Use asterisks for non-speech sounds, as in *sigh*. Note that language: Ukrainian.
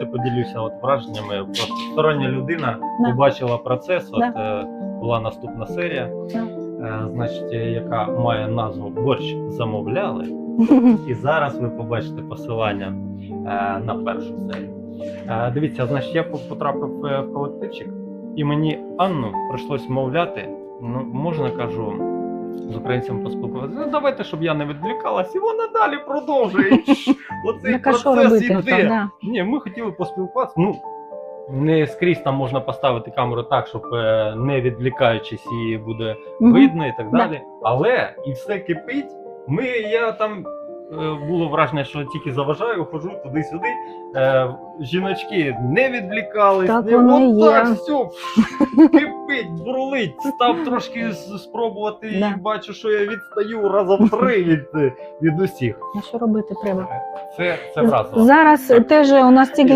хочете, поділюся от враженнями. Просто стороння людина Да. побачила процес. От Да. е, була наступна серія, Да. е, значить, яка має назву Борщ замовляли. *laughs* І зараз ви побачите посилання е, на першу серію. Дивіться, значить, я потрапив в колективчик, і мені Анну прийшлось мовляти. Ну, можна кажу. З українцями поспілкуватися. Ну давайте, щоб я не відвлікалась, і вона далі продовжує. Оцей процес іде. Ні, ми хотіли поспілкуватися. Ну не скрізь там можна поставити камеру так, щоб е, не відвлікаючись, її буде видно і так далі. Але і все кипить. Ми, я там було враження, що тільки заважаю, хожу туди-сюди. Е, жіночки не відвлікались, Так не воно так все *laughs* кипить, бурлить. Став трошки спробувати спробувати і бачу, що я відстаю разом три від, від усіх. Ну що робити треба? Це, це вразило. Зараз Так. теж у нас тільки